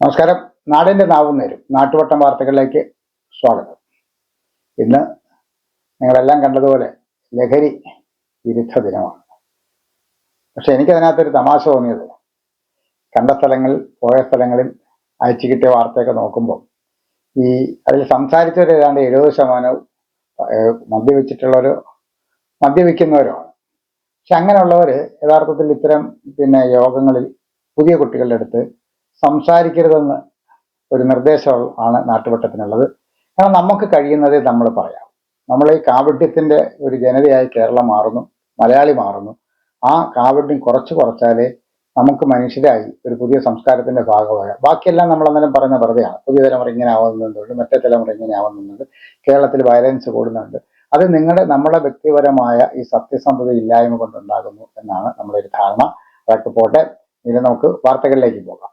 നമസ്കാരം. നാടിന്റെ നാവും നേരും. നാട്ടുവട്ടം വാർത്തകളിലേക്ക് സ്വാഗതം. ഇന്ന് നിങ്ങളെല്ലാം കണ്ടതുപോലെ ലഹരി വിരുദ്ധ ദിനമാണ്. പക്ഷെ എനിക്കതിനകത്തൊരു തമാശ തോന്നിയത്. കണ്ട സ്ഥലങ്ങളിൽ പോയ സ്ഥലങ്ങളിൽ അയച്ചു കിട്ടിയ വാർത്തയൊക്കെ നോക്കുമ്പോൾ ഈ അതിൽ സംസാരിച്ചവർ ഏതാണ്ട് എഴുപത് ശതമാനവും മദ്യപിച്ചിട്ടുള്ളവരോ മദ്യപിക്കുന്നവരുമാണ്. പക്ഷെ അങ്ങനെയുള്ളവർ യഥാർത്ഥത്തിൽ ഇത്തരം പിന്നെ യോഗങ്ങളിൽ പുതിയ കുട്ടികളുടെ അടുത്ത് സംസാരിക്കരുതെന്ന് ഒരു നിർദ്ദേശം ആണ് നാട്ടുവട്ടത്തിനുള്ളത്. കാരണം നമുക്ക് കഴിയുന്നതേ നമ്മൾ പറയാം നമ്മൾ ഈ കാവഡ്യത്തിന്റെ ഒരു ജനതയായി കേരളം മാറുന്നു മലയാളി മാറുന്നു. ആ കാവഡ്യം കുറച്ച് കുറച്ചാലേ നമുക്ക് മനുഷ്യരായി ഒരു പുതിയ സംസ്കാരത്തിന്റെ ഭാഗമായ ബാക്കിയെല്ലാം നമ്മൾ അന്നേരം പറയുന്ന വെറുതെയാണ്. പുതിയ തലമുറ ഇങ്ങനെ ആവുന്നുണ്ട് മറ്റേ തലമുറ ഇങ്ങനെ ആവുന്നുണ്ട് കേരളത്തിൽ വയലൻസ് കൂടുന്നുണ്ട്. അത് നിങ്ങളുടെ നമ്മുടെ വ്യക്തിപരമായ ഈ സത്യസന്ധത ഇല്ലായ്മ കൊണ്ടുണ്ടാകുന്നു എന്നാണ് നമ്മുടെ ഒരു ധാരണ. അതൊക്കെ പോട്ടെ ഇനി നമുക്ക് വാർത്തകളിലേക്ക് പോകാം.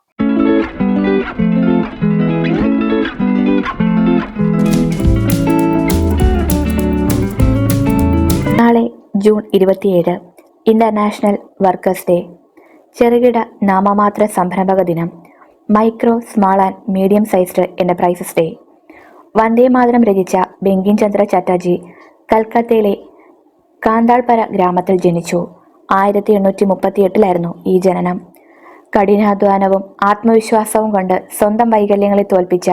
നാളെ ജൂൺ ഇരുപത്തിയേഴ് ഇന്റർനാഷണൽ വർക്കേഴ്സ് ഡേ ചെറുകിട നാമമാത്ര സംരംഭക ദിനം micro small and medium sized enterprises day Vande Mataram രചിച്ച ബെങ്കിൻ ചന്ദ്ര ചാറ്റർജി കൽക്കത്തയിലെ കാന്താൾപര ഗ്രാമത്തിൽ ജനിച്ചു. ആയിരത്തി എണ്ണൂറ്റി മുപ്പത്തിയെട്ടിലായിരുന്നു ഈ ജനനം. കഠിനാധ്വാനവും ആത്മവിശ്വാസവും കൊണ്ട് സ്വന്തം വൈകല്യങ്ങളെ തോൽപ്പിച്ച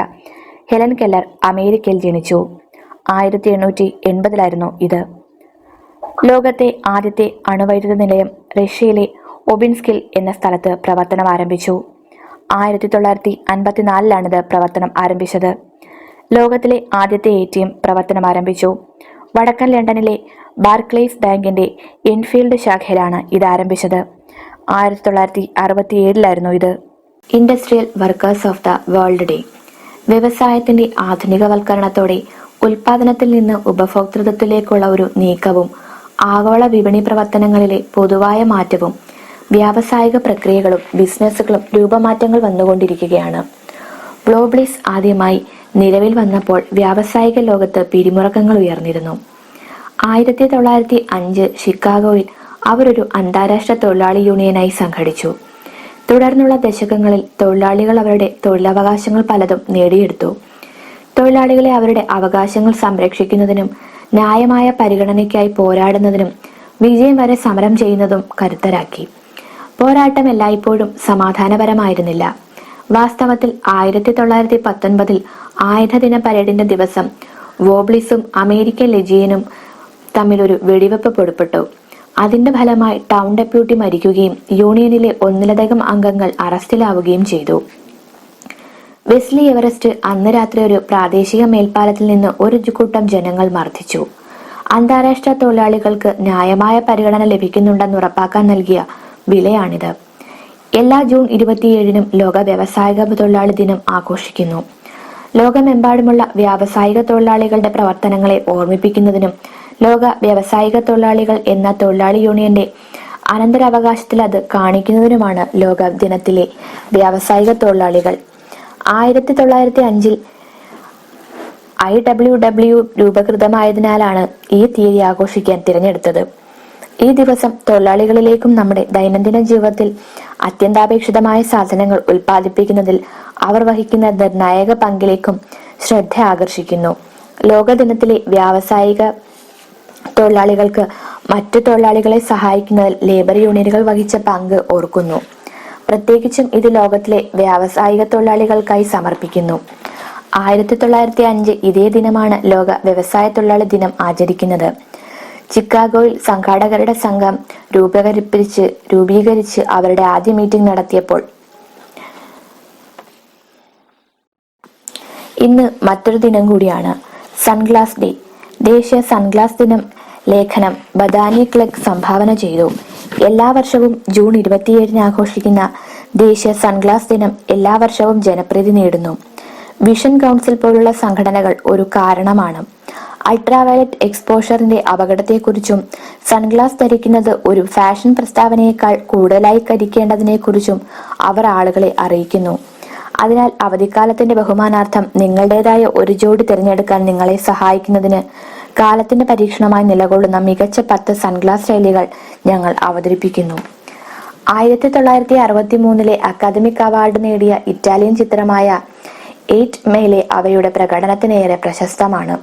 ഹെലൻ കെല്ലർ അമേരിക്കയിൽ ജനിച്ചു. ആയിരത്തി എണ്ണൂറ്റി എൺപതിലായിരുന്നു ഇത്. ലോകത്തെ ആദ്യത്തെ അണുവൈദ്യുത നിലയം റഷ്യയിലെ ഒബിൻസ്കിൽ എന്ന സ്ഥലത്ത് പ്രവർത്തനം ആരംഭിച്ചു. ആയിരത്തി തൊള്ളായിരത്തി അൻപത്തിനാലിലാണിത് പ്രവർത്തനം ആരംഭിച്ചത്. ലോകത്തിലെ ആദ്യത്തെ എ ടി എം പ്രവർത്തനം ആരംഭിച്ചു. വടക്കൻ ലണ്ടനിലെ ബാർക്ലേസ് ബാങ്കിന്റെ എൻഫീൽഡ് ശാഖയിലാണ് ഇത് ആരംഭിച്ചത്. ആയിരത്തി തൊള്ളായിരത്തി അറുപത്തി ഏഴിലായിരുന്നു ഇത്. Industrial workers of the world day വ്യവസായത്തിന്റെ ആധുനികവൽക്കരണത്തോടെ ഉൽപാദനത്തിൽ നിന്ന് ഉപഭോക്തൃത്വത്തിലേക്കുള്ള ഒരു നീക്കവും ആഗോള വിപണി പ്രവർത്തനങ്ങളിലെ പൊതുവായ മാറ്റവും വ്യാവസായിക പ്രക്രിയകളും ബിസിനസ്സുകളും രൂപമാറ്റങ്ങൾ വന്നുകൊണ്ടിരിക്കുകയാണ്. ഗ്ലോബ്ലിസ് ആദ്യമായി നിലവിൽ വന്നപ്പോൾ വ്യാവസായിക ലോകത്ത് പിരിമുറക്കങ്ങൾ ഉയർന്നിരുന്നു. ആയിരത്തി തൊള്ളായിരത്തി അഞ്ച് ഷിക്കാഗോയിൽ അവരൊരു അന്താരാഷ്ട്ര തൊഴിലാളി യൂണിയനായി സംഘടിച്ചു. തുടർന്നുള്ള ദശകങ്ങളിൽ തൊഴിലാളികൾ അവരുടെ തൊഴിലവകാശങ്ങൾ പലതും നേടിയെടുത്തു. തൊഴിലാളികളെ അവരുടെ അവകാശങ്ങൾ സംരക്ഷിക്കുന്നതിനും ന്യായമായ പരിഗണനയ്ക്കായി പോരാടുന്നതിനും വിജയം വരെ സമരം ചെയ്യുന്നതും കരുത്തരാക്കി. പോരാട്ടം എല്ലായ്പ്പോഴും സമാധാനപരമായിരുന്നില്ല. വാസ്തവത്തിൽ ആയിരത്തി തൊള്ളായിരത്തി പത്തൊൻപതിൽ ആയുധദിന പരേഡിന്റെ ദിവസം വോബ്ലിസും അമേരിക്കൻ ലെജിയനും തമ്മിലൊരു വെടിവെപ്പ് പുറപ്പെട്ടു അതിന്റെ ഫലമായി ടൗൺ ഡെപ്യൂട്ടി മരിക്കുകയും യൂണിയനിലെ ഒന്നിലധികം അംഗങ്ങൾ അറസ്റ്റിലാവുകയും ചെയ്തു. വെസ്ലി എവറസ്റ്റ് അന്ന് രാത്രി ഒരു പ്രാദേശിക മേൽപ്പാലത്തിൽ നിന്ന് ഒരു കൂട്ടം ജനങ്ങൾ മർദ്ദിച്ചു. അന്താരാഷ്ട്ര തൊഴിലാളികൾക്ക് ന്യായമായ പരിഗണന ലഭിക്കുന്നുണ്ടെന്ന് ഉറപ്പാക്കാൻ നൽകിയ വിലയാണിത്. എല്ലാ ജൂൺ ഇരുപത്തിയേഴിനും ലോക വ്യാവസായിക തൊഴിലാളി ദിനം ആഘോഷിക്കുന്നു. ലോകമെമ്പാടുമുള്ള വ്യാവസായിക തൊഴിലാളികളുടെ പ്രവർത്തനങ്ങളെ ഓർമ്മിപ്പിക്കുന്നതിനും ലോക വ്യാവസായിക തൊഴിലാളികൾ എന്ന തൊഴിലാളി യൂണിയന്റെ അനന്തരാവകാശത്തിൽ അത് കാണിക്കുന്നതിനുമാണ് ലോക ദിനത്തിലെ വ്യാവസായിക തൊഴിലാളികൾ. ആയിരത്തി തൊള്ളായിരത്തി അഞ്ചിൽ ഐ ഡബ്ല്യു ഡബ്ല്യു രൂപകൃതമായതിനാലാണ് ഈ തീയതി ആഘോഷിക്കാൻ തിരഞ്ഞെടുത്തത്. ഈ ദിവസം തൊഴിലാളികളിലേക്കും നമ്മുടെ ദൈനംദിന ജീവിതത്തിൽ അത്യന്താപേക്ഷിതമായ സാധനങ്ങൾ ഉൽപ്പാദിപ്പിക്കുന്നതിൽ അവർ വഹിക്കുന്ന നിർണായക പങ്കിലേക്കും ശ്രദ്ധ ആകർഷിക്കുന്നു. ലോകദിനത്തിലെ വ്യാവസായിക തൊഴിലാളികൾക്ക് മറ്റു തൊഴിലാളികളെ സഹായിക്കുന്നതിൽ ലേബർ യൂണിയനുകൾ വഹിച്ച പങ്ക് ഓർക്കുന്നു. പ്രത്യേകിച്ചും ഇത് ലോകത്തിലെ വ്യാവസായിക തൊഴിലാളികൾക്കായി സമർപ്പിക്കുന്നു. ആയിരത്തി തൊള്ളായിരത്തി അഞ്ച് ഇതേ ദിനമാണ് ലോക വ്യവസായ തൊഴിലാളി ദിനം ആചരിക്കുന്നത്. ചിക്കാഗോയിൽ സംഘാടകരുടെ സംഘം രൂപകരിപ്പിച്ച് രൂപീകരിച്ച് അവരുടെ ആദ്യ മീറ്റിംഗ് നടത്തിയപ്പോൾ ഇന്ന് മറ്റൊരു ദിനം കൂടിയാണ്. സൺഗ്ലാസ് ഡേ ദേശീയ സൺഗ്ലാസ് ദിനം ലേഖനം ബദാനി ക്ലബ് സംഭാവന ചെയ്തു. എല്ലാ വർഷവും ജൂൺ ഇരുപത്തിയേഴിന് ആഘോഷിക്കുന്ന ദേശീയ സൺഗ്ലാസ് ദിനം എല്ലാ വർഷവും ജനപ്രീതി നേടുന്നു. വിഷൻ കൗൺസിൽ പോലുള്ള സംഘടനകൾ ഒരു കാരണമാണ്. അൾട്രാവയലറ്റ് എക്സ്പോഷറിന്റെ അപകടത്തെക്കുറിച്ചും സൺഗ്ലാസ് ധരിക്കുന്നത് ഒരു ഫാഷൻ പ്രസ്താവനയേക്കാൾ കൂടുതലായി കരിക്കേണ്ടതിനെക്കുറിച്ചും അവർ ആളുകളെ അറിയിക്കുന്നു. അതിനാൽ അവധിക്കാലത്തിന്റെ ബഹുമാനാർത്ഥം നിങ്ങളുടേതായ ഒരു ജോഡി തിരഞ്ഞെടുക്കാൻ നിങ്ങളെ സഹായിക്കുന്നതിന് കാലത്തിന്റെ പരീക്ഷണമായി നിലകൊള്ളുന്ന മികച്ച പത്ത് സൺഗ്ലാസ് ശൈലികൾ ഞങ്ങൾ അവതരിപ്പിക്കുന്നു. ആയിരത്തി തൊള്ളായിരത്തി അറുപത്തി മൂന്നിലെ അക്കാദമിക് അവാർഡ് നേടിയ ഇറ്റാലിയൻ ചിത്രമായ എയ്റ്റ് മേലെ അവയുടെ പ്രകടനത്തിനേറെ പ്രശസ്തമാണ്.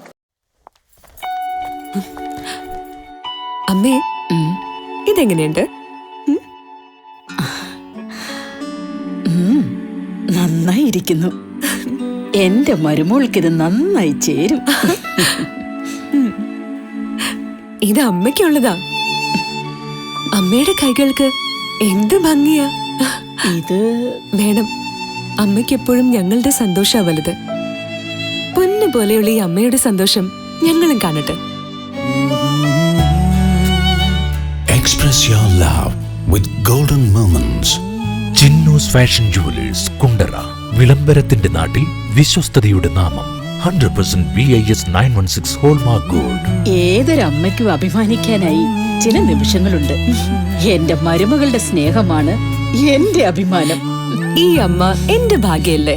അമ്മേ ഇതെങ്ങനെയുണ്ട്? നന്നായിരിക്കുന്നു എന്റെ ഇത് നന്നായി ചേരും. ഇത് അമ്മയ്ക്കുള്ളതാ. അമ്മയുടെ കൈകൾക്ക് എന്ത് ഭംഗിയാ. ഇത് വേണം അമ്മയ്ക്കെപ്പോഴും ഞങ്ങളുടെ സന്തോഷാ വലുത്. പൊന്നു പോലെയുള്ള ഈ അമ്മയുടെ സന്തോഷം ഞങ്ങളും കാണട്ടെ. Express your love with golden moments. Chinnus fashion jewellers Kundara വിളംബരത്തിന്റെ നാട്ടിൽ വിശ്വസ്തയുടെ നാമം hundred percent B I S nine one six hallmark gold ഏതൊരമ്മയ്ക്കും അഭിമാനിക്കാനായി ചില നിമിഷങ്ങളുണ്ട്. എന്റെ മരുമകളുടെ സ്നേഹമാണ് എന്റെ അഭിമാനം. ഈ അമ്മ എന്റെ ഭാഗ്യല്ലേ?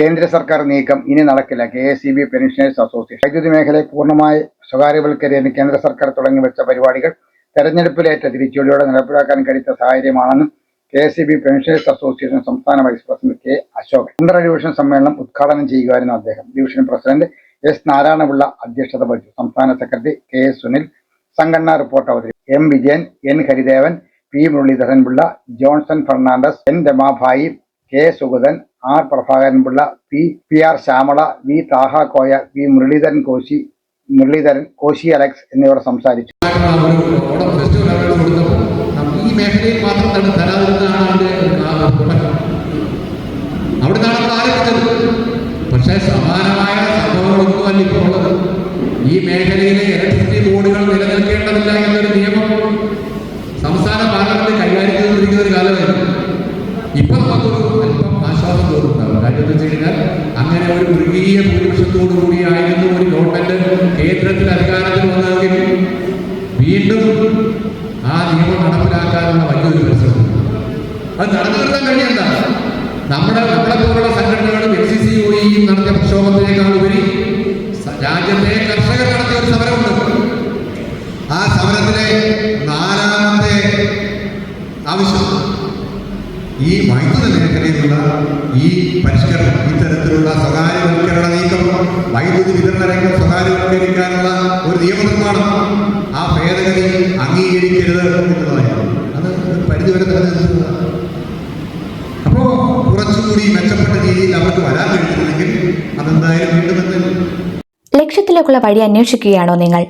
കേന്ദ്ര സർക്കാർ നീക്കം ഇനി നടക്കില്ല. K S C B pensioners association. വൈദ്യുതി മേഖലയെ പൂർണമായി സ്വകാര്യവൽക്കരിയെന്ന് കേന്ദ്ര സർക്കാർ തുടങ്ങി വെച്ച പരിപാടികൾ തെരഞ്ഞെടുപ്പിലേറ്റ തിരിച്ചടിയോടെ നടപ്പിലാക്കാൻ കഴിയുന്ന സാഹചര്യമാണെന്നും K S C B pensioners association സംസ്ഥാന വൈസ് പ്രസിഡന്റ് കെ അശോകൻ. അന്തര ഡിവിഷൻ സമ്മേളനം ഉദ്ഘാടനം ചെയ്യുകയായിരുന്നു അദ്ദേഹം. ഡിവിഷൻ പ്രസിഡന്റ് എസ് നാരായണപിള്ള അധ്യക്ഷത വഹിച്ചു. സംസ്ഥാന സെക്രട്ടറി കെ എസ് സുനിൽ. സംഘടനാ report അവതരി M Vijayan N Haridevan P Muraleedharan Pillai Johnson Fernandez N Ramabhai K Sugathan R Prabhakaranpillai P P R Shyamala V Thaha Koya V Muraleedharan Koshy Muraleedharan Koshy Alex എന്നിവർ സംസാരിച്ചു. മേഖലയിൽ മാത്രം തന്നെ തരാതിരുന്നതാണ് അതിന്റെ അവിടെ നിന്നാണ് നമ്മൾ ആരംഭിച്ചത്. പക്ഷേ സമാനമായ സംഭവങ്ങളൊന്നും അല്ല ഇപ്പോൾ ഉള്ളത്. ഈ മേഖലയിലെ ഇലക്ട്രിസിറ്റി ബോർഡുകൾ നിലനിൽക്കേണ്ടതില്ല എന്നൊരു നിയമം സംസ്ഥാന പാർലമെന്റ് കൈകാര്യം നമ്മുടെ നമ്മളെ പോലുള്ള സംഘടനകളും എൻ സി സി യു ഇയും നടത്തിയ പ്രക്ഷോഭത്തിനേക്കാൾ ഉപരി രാജ്യത്തെ കർഷകർ നടത്തിയ ഒരു സമരമുണ്ട്. ആ സമരത്തിലെ നാലാമത്തെ ആവശ്യം ഈ വൈദ്യുത മേഖലയിലുള്ള ഈ പരിഷ്കരണം ഇത്തരത്തിലുള്ള സ്വകാര്യവൽക്കരണ നീക്കം വൈദ്യുതി വിതരണ രംഗം സ്വകാര്യവൽക്കരിക്കാനുള്ള ഒരു നിയമനിർമ്മാണം ആ ഭേദഗതി അംഗീകരിക്കരുത് എന്നുള്ളതായിരുന്നു. അത് പരിധിവരെ നിലനിർത്തുന്നതാണ് അവർക്ക് വരാൻ കഴിയുന്നില്ലെങ്കിൽ അതെന്തായാലും വീണ്ടും ലക്ഷ്യത്തിലേക്കുള്ള വഴി അന്വേഷിക്കുകയാണോ നിങ്ങൾ?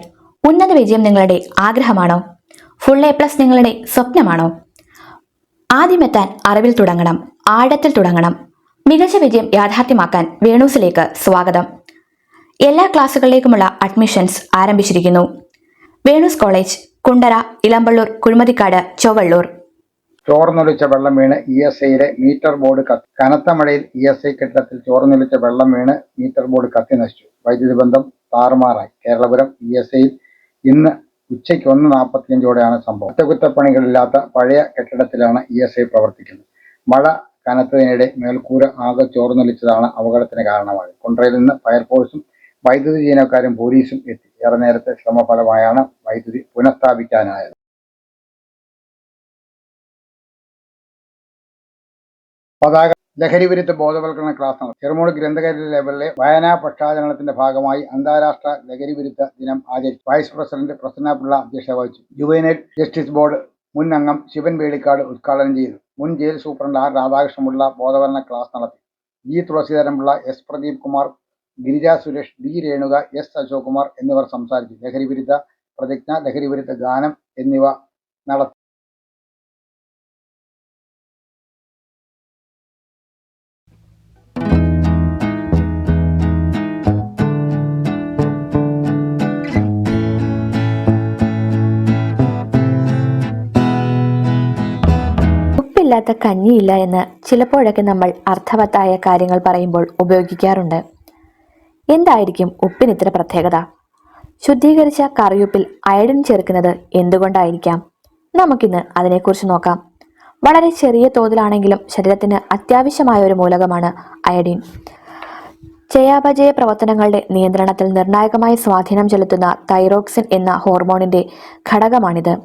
ഉന്നത വിജയം നിങ്ങളുടെ ആഗ്രഹമാണോ? ഫുൾ എ പ്ലസ് നിങ്ങളുടെ സ്വപ്നമാണോ? ആദ്യമെത്താൻ അറിവിൽ തുടങ്ങണം ആഴത്തിൽ തുടങ്ങണം. മികച്ച വിജയം യാഥാർത്ഥ്യമാക്കാൻ വേണൂസിലേക്ക് സ്വാഗതം. എല്ലാ ക്ലാസ്സുകളിലേക്കുമുള്ള അഡ്മിഷൻസ് ആരംഭിച്ചിരിക്കുന്നു. വേണൂസ് കോളേജ് കുണ്ടറ ഇളമ്പള്ളൂർ കുഴിമതിക്കാട് ചൊവ്വള്ളൂർ. ചോർന്നൊലിച്ച വെള്ളം വീണ് ഇ എസ് ഐയിലെ മീറ്റർ ബോർഡ് കത്തി. കനത്ത മഴയിൽ ഇ എസ് ഐ കെട്ടിടത്തിൽ ചോർന്നൊലിച്ച വെള്ളം വീണ് മീറ്റർ ബോർഡ് കത്തി നശിച്ചു. വൈദ്യുതി ബന്ധം താറുമാറായി. കേരളപുരം ഇ എസ് ഐയിൽ ഇന്ന് ഉച്ചയ്ക്ക് ഒന്ന് നാൽപ്പത്തിയഞ്ചോടെയാണ് സംഭവം. അറ്റകുറ്റപ്പണികളില്ലാത്ത പഴയ കെട്ടിടത്തിലാണ് ഇ എസ് ഐ പ്രവർത്തിക്കുന്നത്. മഴ കനത്തതിനിടെ മേൽക്കൂര ആകെ ചോർന്നൊലിച്ചതാണ് അപകടത്തിന് കാരണമായത്. കുണ്ട്രയിൽ നിന്ന് ഫയർഫോഴ്സും വൈദ്യുതി ജീവനക്കാരും പോലീസും എത്തി. ഏറെ നേരത്തെ ശ്രമഫലമായാണ് വൈദ്യുതി പുനഃസ്ഥാപിക്കാനായത്. പതാക ലഹരി വിരുദ്ധ ബോധവൽക്കരണ ക്ലാസ് നടത്തി. ചെറുമൂട് ഗ്രന്ഥകാരി ലെവലിലെ വയനാ പക്ഷാചരണത്തിന്റെ ഭാഗമായി അന്താരാഷ്ട്ര ലഹരി വിരുദ്ധ ദിനം ആചരിച്ചു. വൈസ് പ്രസിഡന്റ് പ്രസന്ന പിള്ള അധ്യക്ഷത വഹിച്ചു. ജുവൈനൽ ജസ്റ്റിസ് ബോർഡ് മുൻ അംഗം ശിവൻ വേളിക്കാട് ഉദ്ഘാടനം ചെയ്തു. മുൻ ജയിൽ സൂപ്രണ്ട് ആർ രാധാകൃഷ്ണപിള്ള ബോധവൽക്കരണ ക്ലാസ് നടത്തി. G തുളസീധരമുള്ള S Pradeep Kumar Girija Suresh D Renuka S Ashok Kumar എന്നിവർ സംസാരിച്ചു. ലഹരി വിരുദ്ധ പ്രതിജ്ഞ ലഹരി വിരുദ്ധ ഗാനം എന്നിവ നടത്തി. ഉപ്പില്ലാത്ത കഞ്ഞിയില്ല എന്ന് ചിലപ്പോഴൊക്കെ നമ്മൾ അർത്ഥവത്തായ കാര്യങ്ങൾ പറയുമ്പോൾ ഉപയോഗിക്കാറുണ്ട്. എന്തായിരിക്കും ഉപ്പിന് ഇത്ര പ്രത്യേകത? ശുദ്ധീകരിച്ച കറിയുപ്പിൽ അയഡിൻ ചേർക്കുന്നത് എന്തുകൊണ്ടായിരിക്കാം? നമുക്കിന്ന് അതിനെക്കുറിച്ച് നോക്കാം. വളരെ ചെറിയ തോതിലാണെങ്കിലും ശരീരത്തിന് അത്യാവശ്യമായ ഒരു മൂലകമാണ് അയഡിൻ ചയാപചയ പ്രവർത്തനങ്ങളുടെ നിയന്ത്രണത്തിൽ നിർണായകമായി സ്വാധീനം ചെലുത്തുന്ന തൈറോക്സിൻ എന്ന ഹോർമോണിന്റെ ഘടകമാണിത്.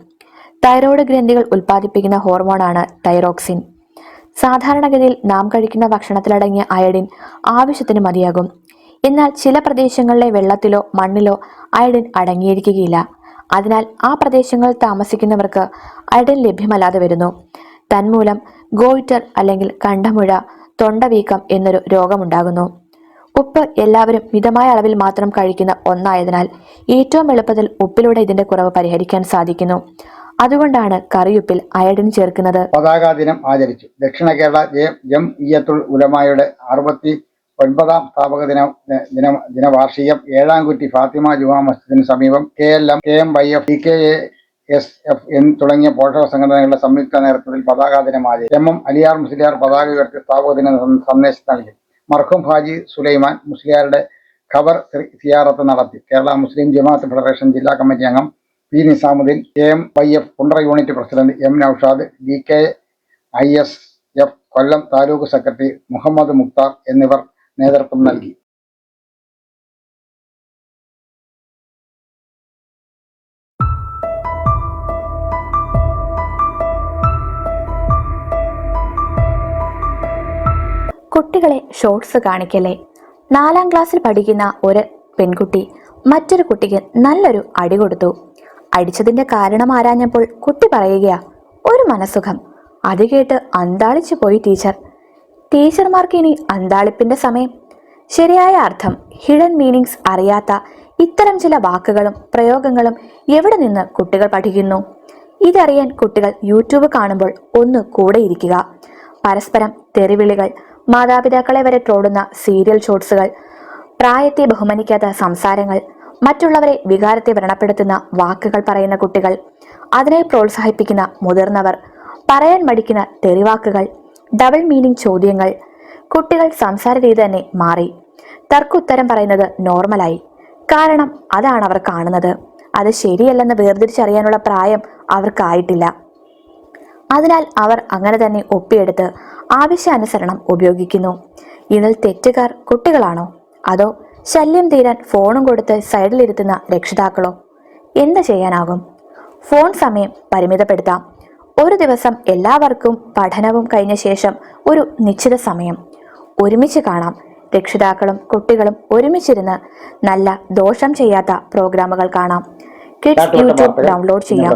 തൈറോയ്ഡ് ഗ്രന്ഥികൾ ഉൽപ്പാദിപ്പിക്കുന്ന ഹോർമോണാണ് തൈറോക്സിൻ. സാധാരണഗതിയിൽ നാം കഴിക്കുന്ന ഭക്ഷണത്തിലടങ്ങിയ അയഡിൻ ആവശ്യത്തിന് മതിയാകും. എന്നാൽ ചില പ്രദേശങ്ങളിലെ വെള്ളത്തിലോ മണ്ണിലോ അയഡിൻ അടങ്ങിയിരിക്കുകയില്ല. അതിനാൽ ആ പ്രദേശങ്ങളിൽ താമസിക്കുന്നവർക്ക് അയഡിൻ ലഭ്യമല്ലാതെ വരുന്നു. തന്മൂലം ഗോയിറ്റർ അല്ലെങ്കിൽ കണ്ടമുഴ തൊണ്ടവീക്കം എന്നൊരു രോഗമുണ്ടാകുന്നു. ഉപ്പ് എല്ലാവരും മിതമായ അളവിൽ മാത്രം കഴിക്കുന്ന ഒന്നായതിനാൽ ഏറ്റവും എളുപ്പത്തിൽ ഉപ്പിലൂടെ ഇതിന്റെ കുറവ് പരിഹരിക്കാൻ സാധിക്കുന്നു. അതുകൊണ്ടാണ് കറിയുപ്പിൽ അയഡിൻ ചേർക്കുന്നത്. പതാകാ ദിനം ആചരിച്ചു. ദക്ഷിണ കേരള ജെ- ഇയത്തുൽ ഉലമായുടെ അറുപത്തി ഒൻപതാം സ്ഥാപക ദിന ദിന ദിനവാർഷികം ഏഴാംകുറ്റി ഫാത്തിമ ജുമാ മസ്ജിദിന് സമീപം K L M K M Y F K A S F N തുടങ്ങിയ പോഷക സംഘടനകളുടെ സംയുക്ത നേതൃത്വത്തിൽ പതാക ദിനം ആചരിച്ചു എം എം അലിയാർ മുസ്ലിയാർ പതാക ഉയർത്തി സ്ഥാപക ദിന സന്ദേശം നൽകി. മർഹൂം ഹാജി സുലൈമാൻ മുസ്ലിയാരുടെ ഖബർ സിയാറത്ത് നടത്തി. കേരള മുസ്ലിം ജമാഅത്ത് ഫെഡറേഷൻ ജില്ലാ കമ്മിറ്റി അംഗം P Nizamuddin K M Y F Kundara unit president M Naushad D K I S F Kollam taluk secretary Muhammad Mukhtar എന്നിവർ നേതൃത്വം നൽകി. കുട്ടികളെ ഷോർട്സ് കാണിക്കല്ലേ? നാലാം ക്ലാസ്സിൽ പഠിക്കുന്ന ഒരു പെൺകുട്ടി മറ്റൊരു കുട്ടിക്ക് നല്ലൊരു അടി കൊടുത്തു. അടിച്ചതിന്റെ കാരണം ആരാഞ്ഞപ്പോൾ കുട്ടി പറയുകയാ ഒരു മനസുഖം അത് കേട്ട് അന്താളിച്ചു പോയി ടീച്ചർ. ടീച്ചർമാർക്ക് ഇനി അന്താളിപ്പിന്റെ സമയം. ശരിയായ അർത്ഥം ഹിഡൻ മീനിങ്സ് അറിയാത്ത ഇത്തരം ചില വാക്കുകളും പ്രയോഗങ്ങളും എവിടെ നിന്ന് കുട്ടികൾ പഠിക്കുന്നു? ഇതറിയാൻ കുട്ടികൾ യൂട്യൂബ് കാണുമ്പോൾ ഒന്ന് കൂടെ ഇരിക്കുക. പരസ്പരം തെറിവിളികൾ മാതാപിതാക്കളെ വരെ ട്രോടുന്ന സീരിയൽ ഷോട്ട്സുകൾ പ്രായത്തെ ബഹുമാനിക്കാത്ത സംസാരങ്ങൾ മറ്റുള്ളവരെ വികാരത്തെ വ്രണപ്പെടുത്തുന്ന വാക്കുകൾ പറയുന്ന കുട്ടികൾ അതിനെ പ്രോത്സാഹിപ്പിക്കുന്ന മുതിർന്നവർ പറയാൻ മടിക്കുന്ന തെറിവാക്കുകൾ ഡബിൾ മീനിങ് ചോദ്യങ്ങൾ കുട്ടികൾ സംസാര രീതി തന്നെ മാറി. തർക്കുത്തരം പറയുന്നത് നോർമലായി കാരണം അതാണ് അവർ കാണുന്നത്. അത് ശരിയല്ലെന്ന് വേർതിരിച്ചറിയാനുള്ള പ്രായം അവർക്കായിട്ടില്ല. അതിനാൽ അവർ അങ്ങനെ തന്നെ ഒപ്പിയെടുത്ത് ആവശ്യാനുസരണം ഉപയോഗിക്കുന്നു. ഇതിൽ തെറ്റുകാർ കുട്ടികളാണോ? അതോ ശല്യം തീരാൻ ഫോണും കൊടുത്ത് സൈഡിലിരുത്തുന്ന രക്ഷിതാക്കളോ? എന്ത് ചെയ്യാനാകും? ഫോൺ സമയം പരിമിതപ്പെടുത്താം. ഒരു ദിവസം എല്ലാവർക്കും പഠനവും കഴിഞ്ഞ ശേഷം ഒരു നിശ്ചിത സമയം. ഒരുമിച്ച് കാണാം. രക്ഷിതാക്കളും കുട്ടികളും ഒരുമിച്ചിരുന്ന് നല്ല ദോഷം ചെയ്യാത്ത പ്രോഗ്രാമുകൾ കാണാം. കിഡ്സ് യൂട്യൂബ് ഡൗൺലോഡ് ചെയ്യാം.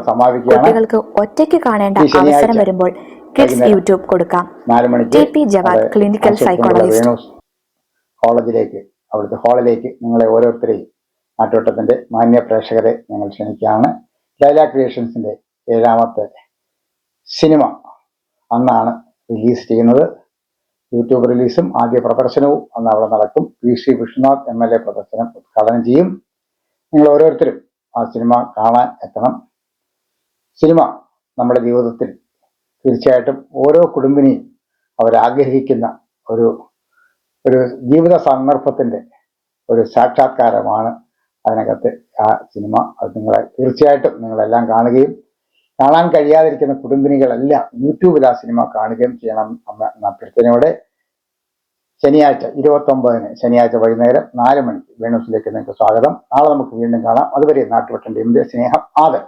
കുട്ടികൾക്ക് ഒറ്റയ്ക്ക് കാണേണ്ട അവസരം വരുമ്പോൾ കിഡ്സ് യൂട്യൂബ് കൊടുക്കാം. T P Jawad clinical psychologist. കോളേജിലേക്ക് അവിടുത്തെ ഹാളിലേക്ക് നിങ്ങളെ ഓരോരുത്തരെയും നാട്ടുവട്ടത്തിന്റെ മാന്യ പ്രേക്ഷകരെ ഞങ്ങൾ ക്ഷണിക്കുകയാണ്. ലൈല ക്രിയേഷൻസിന്റെ ഏഴാമത്തെ സിനിമ അന്നാണ് റിലീസ് ചെയ്യുന്നത്. യൂട്യൂബ് റിലീസും ആദ്യ പ്രദർശനവും അന്ന് അവിടെ നടക്കും. P Shri Vishnunath M L A പ്രദർശനം ഉദ്ഘാടനം ചെയ്യും. നിങ്ങൾ ഓരോരുത്തരും ആ സിനിമ കാണാൻ എത്തണം. സിനിമ നമ്മുടെ ജീവിതത്തിൽ തീർച്ചയായിട്ടും ഓരോ കുടുംബിനെയും അവരാഗ്രഹിക്കുന്ന ഒരു ഒരു ജീവിത സന്ദർഭത്തിന്റെ ഒരു സാക്ഷാത്കാരമാണ് അതിനകത്ത് ആ സിനിമ. അത് നിങ്ങളെ തീർച്ചയായിട്ടും നിങ്ങളെല്ലാം കാണുകയും കാണാൻ കഴിയാതിരിക്കുന്ന കുടുംബിനികളെല്ലാം യൂട്യൂബിൽ ആ സിനിമ കാണുകയും ചെയ്യണം എന്ന അഭ്യർത്ഥനയോടെ ശനിയാഴ്ച ഇരുപത്തൊമ്പതിന് ശനിയാഴ്ച വൈകുന്നേരം നാല് മണിക്ക് വേണൂസിലേക്ക് നിങ്ങൾക്ക് സ്വാഗതം. നാളെ നമുക്ക് വീണ്ടും കാണാം. അതുവരെ നാട്ടുവട്ടന്റെ സ്നേഹം ആദരം.